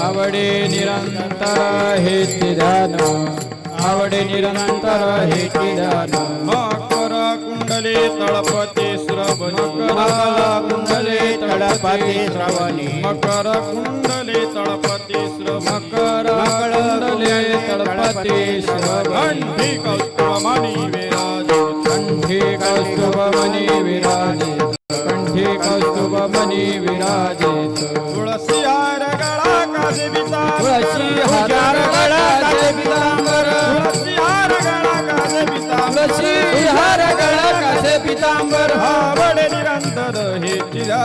आवडे निरंतर हेची ध्यान आवडे निरंतर हेची ध्यान मकर कुंडले तळपते श्रवणी मकर कुंडले तळपती श्रवणी. मकर कुंडले तळपते श्रवणी. मकर कुंडले तळपती श्रवणी. कौस्तुभमणी विराजित कंठी कौस्तुभमणी विराजित कंठी कौस्तुभमणी विराजित कासे हा वडे निरंतर हे चिरा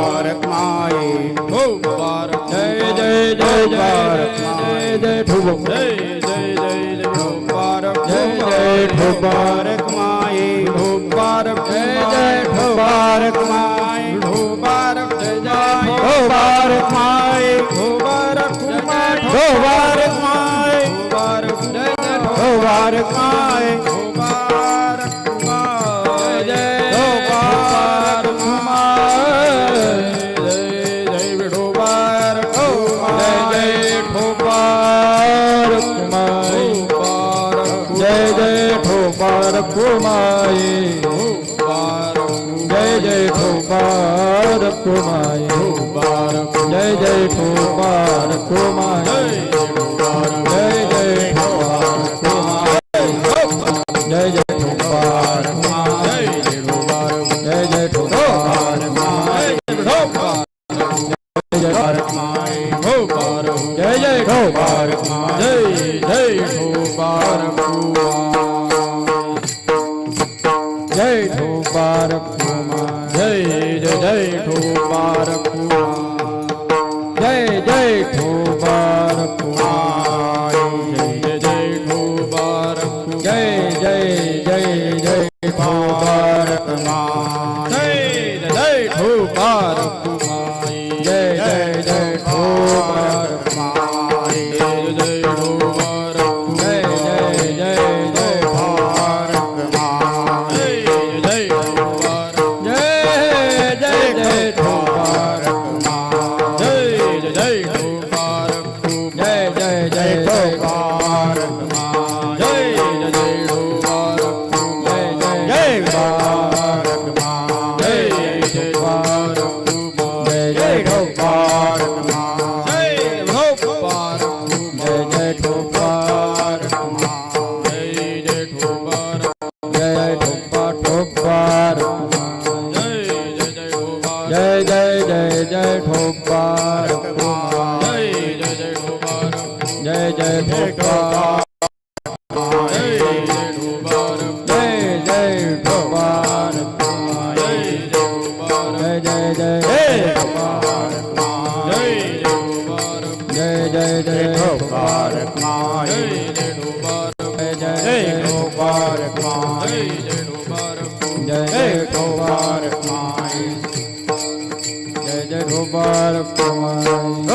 ढोबारक माई ढोबार जय जय जय जय जय जय जय जय जय जय ढोबार जय जय ढोबारक माई ढोबार जय जय ढोबारक माई ढोबार जय जय ढोबारक माई ढोबार कुमाई ढोबारक माई ढोबार जय जय ढोबारक माई ढोबार જય જય ઠોપાર કુમાઈ જય જય ઠોપાર કુમાઈ જય જય ઠોપાર કુમાઈ bar koi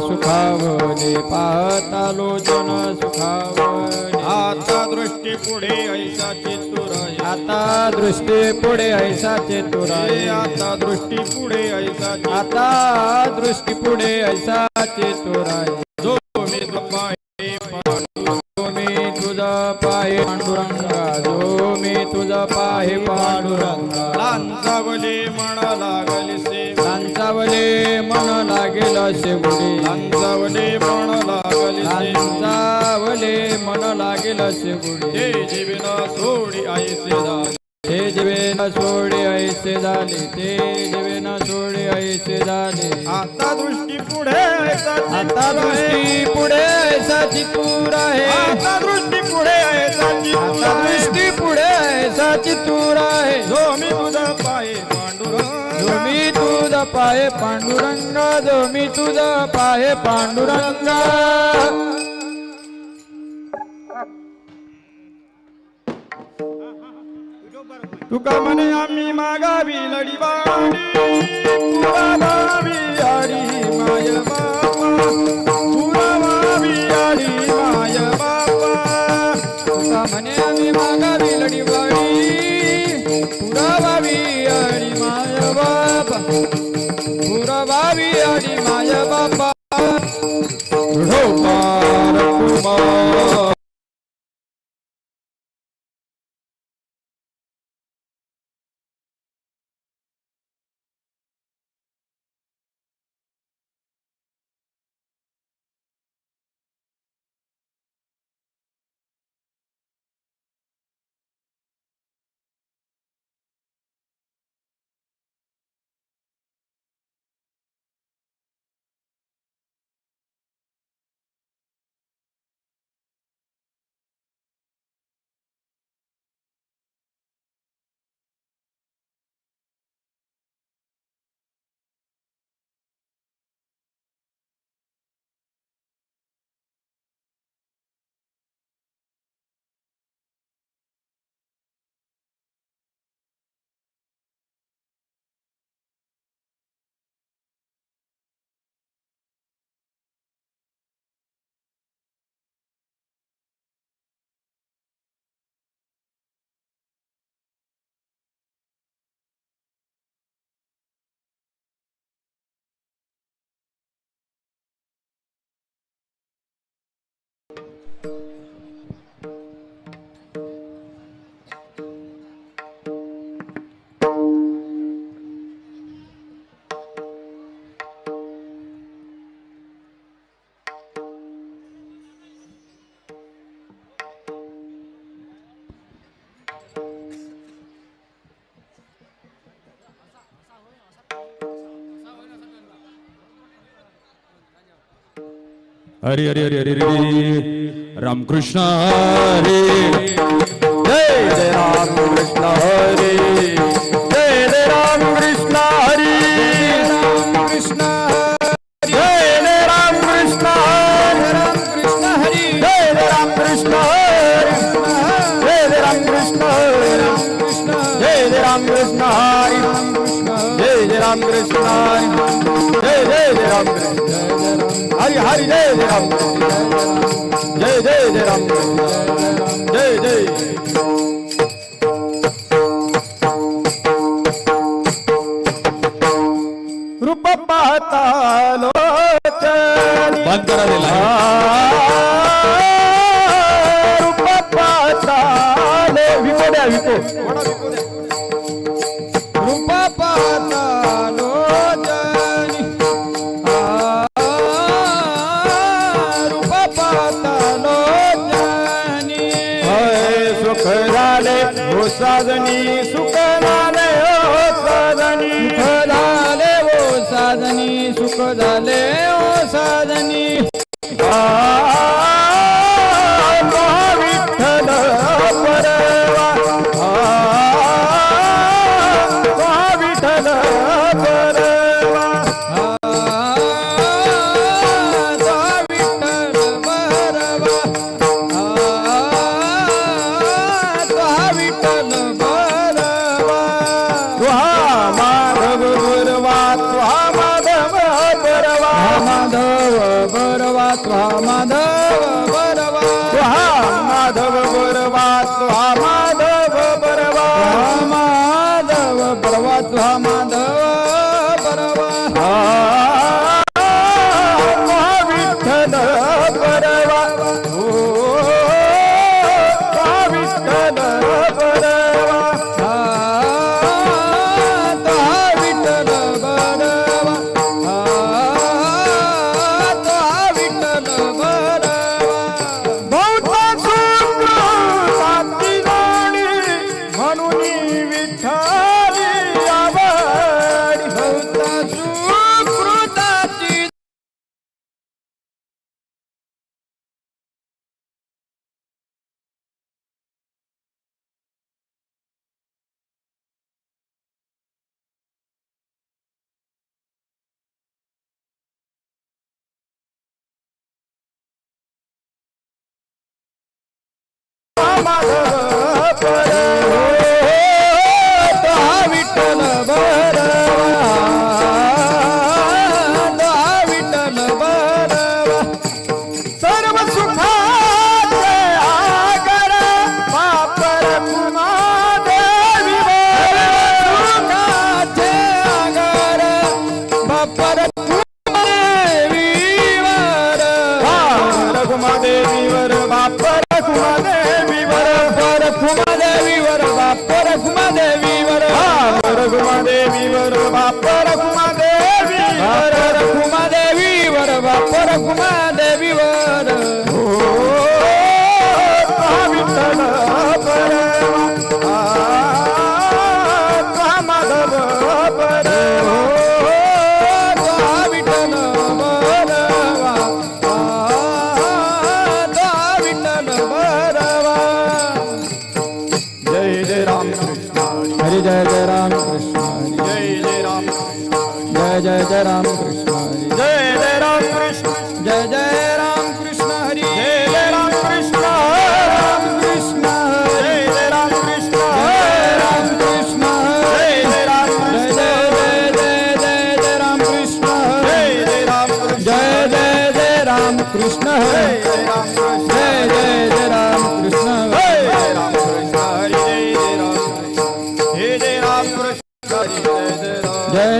सुखावने पाहता लोचन सुखावने. आता दृष्टी पुढे ऐसा चेतुराय आता दृष्टी पुढे ऐसा चेतुराय आता दृष्टी पुढे ऐसा आता दृष्टी पुढे ऐसा चेतुराय जो मी मी तुझा पाहे पांडुरंगा. जो मी तुझा पाय पांडुरंगा. लांचावले म्हणा लागली सेवा लांजावले मन लागेल शेवटी. लांजावले मन लागले लांजावले मन लागेल शेवटी. हे जीवना सोडी आईचे झाले. हे जीवेना सोडी ऐसे झाले. ते जीवेना सोडी ऐसे झाले. आता दृष्टी पुढे आता दृष्टी पुढे ऐसा चितूर आहे. आता दृष्टी पुढे पाहे पांडुरंग जो मी तुझा पाहे पांडुरंग. तुका म्हणे आम्ही मागावी लढी बाडी बा Oh. हरे हरे हरे हरे हरे रामकृष्ण हरे இப்போ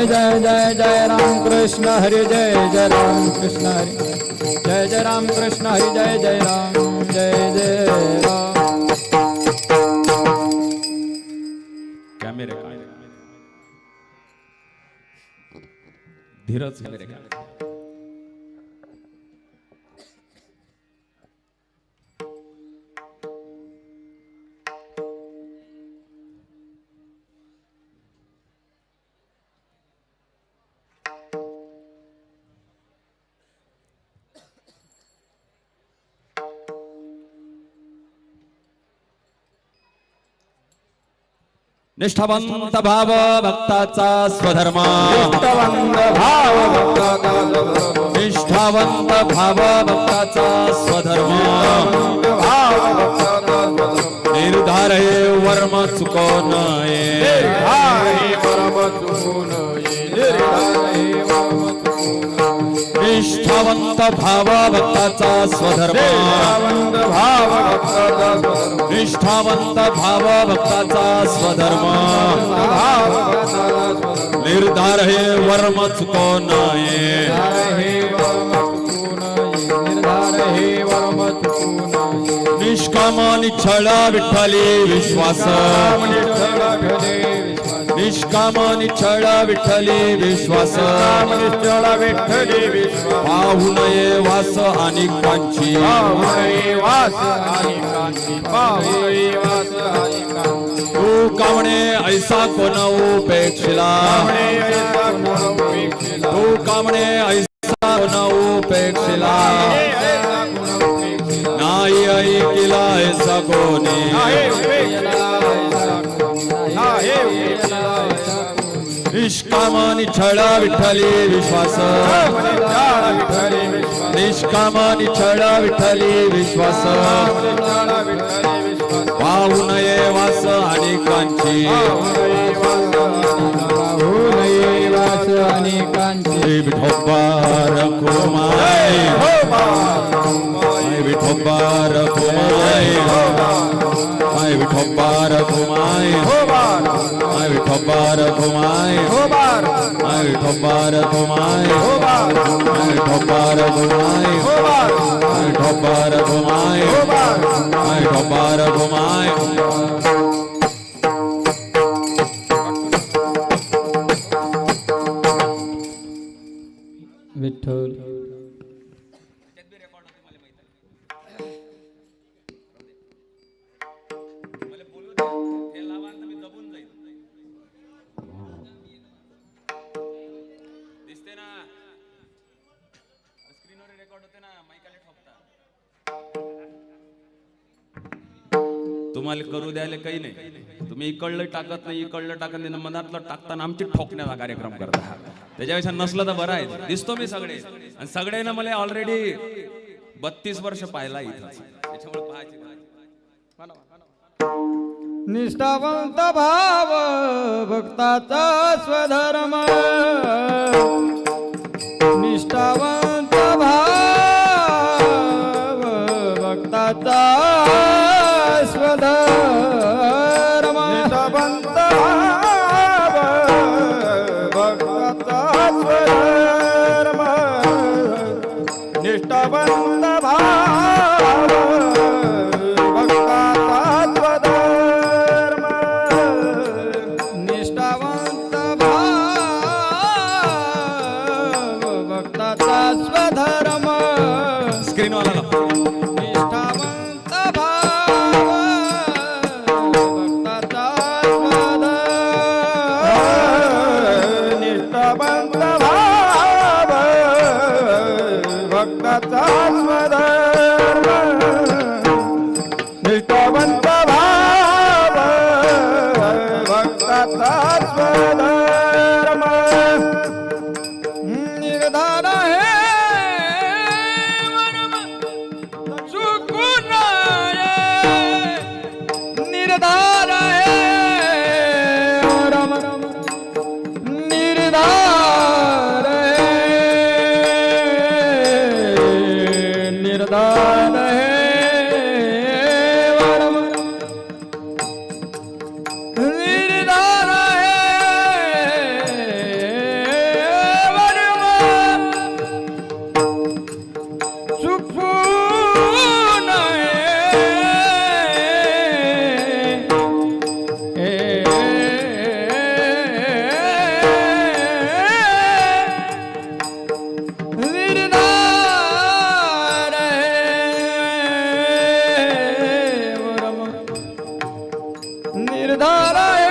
जय जय जय जय राम कृष्ण हरि जय जय राम कृष्ण हरि। जय जय राम कृष्ण हरि जय जय राम जय जय राम। कॅमेरे धीरज कॅमेरे निष्ठावंत भाव भक्ताचा स्वधर्म. निष्ठावंत भाव भक्ताचा स्वधर्म भाव भक्ताचा स्वधर्म. निर्धार हे वर्म चुको नये निष्ठावंत भाव भक्ताचा स्वधर्म निष्ठावंत भाव. निष्ठावंत भाव भक्ताचा स्वधर्म. निर्धार हे वर्म चुको हे हे ये. निष्काम निच्छळ विठ्ठली विश्वास. निष्काम निच्छळ विठ्ठली विश्वास. निश्चळ विठ्ठली विश्वास. पाहू नये वास अनेकांची पाहुणे वास आणि कांती पाहुणे वास आणि कांती तू कामणे ऐसा कोण उपेक्षिला. तू कामणे ऐसा कोण उपेक्षिला. नाही ऐकिला ऐसा कोणी. निष्काम निच्छळ विठ्ठली विश्वास. निष्काम निच्छळ विठ्ठली विश्वास. पाहू नये वास अनेकांची. वास पाहुणे वास अनेकांची. श्री विठोबार कुमाय हो कुमाय माय विठोबार कुमाय हो बा माय विठोबार कुमाय हो बार. माय विठोबार कुमाय हो बार. माय विठोबार कुमाय हो बार. माय विठोबार कुमाय हो बार. माय विठोबार कुमाय विठ्ठल तुम्हाला करू द्यायला काही नाही. तुम्ही इकडलं टाकत नाही इकडलं टाकत नाही मनातलं टाकताना आमची ठोकण्याचा कार्यक्रम करता. त्याच्यापेक्षा नसलं तर बरं आहे. दिसतो मी सगळे. आणि सगळ्यांना मला ऑलरेडी बत्तीस वर्ष पाहिला इथं त्याच्यामुळे पाहायचे निष्ठावंत भाव भक्ताचा स्वधर्म. निष्ठावंत Cristiano निर्धार